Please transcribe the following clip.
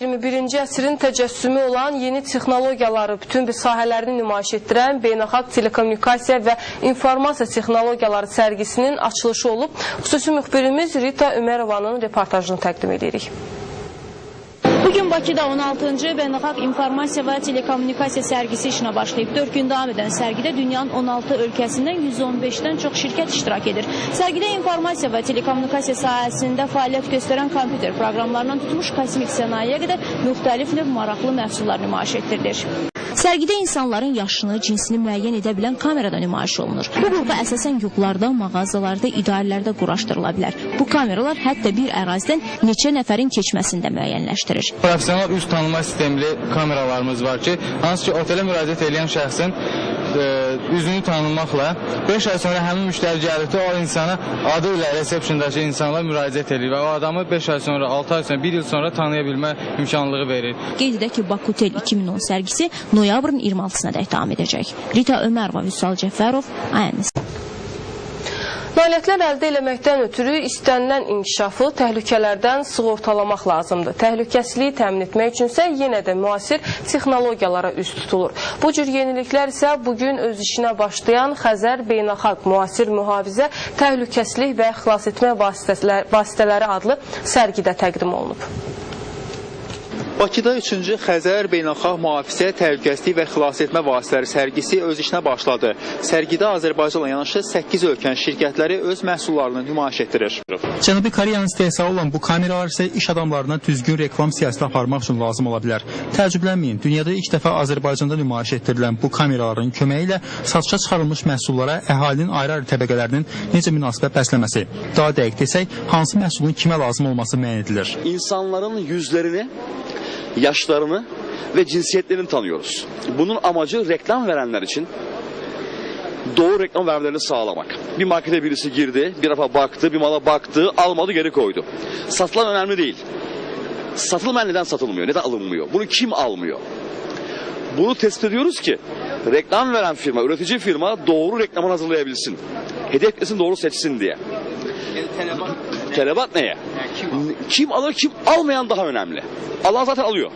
21-ci əsrin təcəssümü olan yeni texnologiyaları bütün bir sahələrini nümayiş etdirən Beynəlxalq Telekommunikasiya və İnformasiya Texnologiyaları sərgisinin açılışı olub. Xüsusi müxbirimiz Rita Ömərovanın reportajını təqdim edirik. Bugün Bakıda 16-cı Beynəlxalq İnformasiya və Telekommunikasiya sərgisi işinə başlayıb. 4 gün davam edən sərgidə dünyanın 16 ölkəsindən 115-dən çox şirkət iştirak edir. Sərgidə informasiya və telekommunikasiya sahəsində fəaliyyət göstərən kompüter proqramlarından tutmuş kosmik sənayeyə qədər müxtəlif növ maraqlı məhsullar nümayiş etdirilir. Sərgidə insanların yaşını, cinsini müəyyən edə bilən kamerada nümayiş olunur. Bu qrupa əsasən yuxularda, mağazalarda, idarələrdə quraşdırıla bilər. Bu kameralar hətta bir ərazidən neçə nəfərin keçməsində müəyyənləşdirir. Professional üz tanıma sistemli kameralarımız var ki, hansı ki otelə müraciət edən şəxsin üzünü tanınmaqla 5 ay sonra həmin müştəri gəldikdə o insana adı ilə resepsiyondakı insanlar müraciət edir və o adamı 5 ay sonra, 6 ay sonra, 1 il sonra tanıya bilmə imkanlığı verir. Qeyd edək ki, Bakutel 2010 sərgisi noyabrın 26-sına dək davam edəcək. Rita Ömərova, Vüsal Cəfərov, ANS. Nailiyyətlər əldə eləməkdən ötürü istənilən inkişafı təhlükələrdən sığortalamaq lazımdır. Təhlükəsizliyi təmin etmək üçünsə yenə də müasir texnologiyalara üst tutulur. Bu cür yeniliklər isə bugün öz işinə başlayan Xəzər Beynəlxalq Müasir Mühafizə Təhlükəsizlik və Xilasetmə Vasitələr- Vasitələri adlı sərgidə təqdim olunub. Bakıda 3-cü Xəzər Beynəlxalq Mühafizə Təhlükəsizlik və Xilasetmə Vasitələri sərgisi öz işinə başladı. Sərgidə Azərbaycanla yanaşı 8 ölkənin şirkətləri öz məhsullarını nümayiş etdirir. Cənubi Koreyanın istehsalı olan bu kameralar isə iş adamlarına düzgün reklam siyasəti aparmaq üçün lazım ola bilər. Təəccüblənməyin, dünyada ilk dəfə Azərbaycanda nümayiş etdirilən bu kameraların köməyi ilə satışa çıxarılmış məhsullara əhalinin ayrı-ayrı təbəqələrinin necə münasibət bəsləməsi, daha dəqiq desək, hansı məhsulun kimə lazım olması müəyyən edilir. insanların yüzlerini, yaşlarını ve cinsiyetlerini tanıyoruz. Bunun amacı reklam verenler için doğru reklam vermelerini sağlamak. Bir markete birisi girdi, bir defa baktı, bir mala baktı, almadı geri koydu. Satılan önemli değil. Satılmayan neden satılmıyor, neden alınmıyor? Bunu kim almıyor? Bunu tespit ediyoruz ki reklam veren firma, üretici firma doğru reklamını hazırlayabilsin. Hedef doğru seçsin diye. Telebat neye? Kim alır kim almayan daha önemli. Alan zaten alıyor.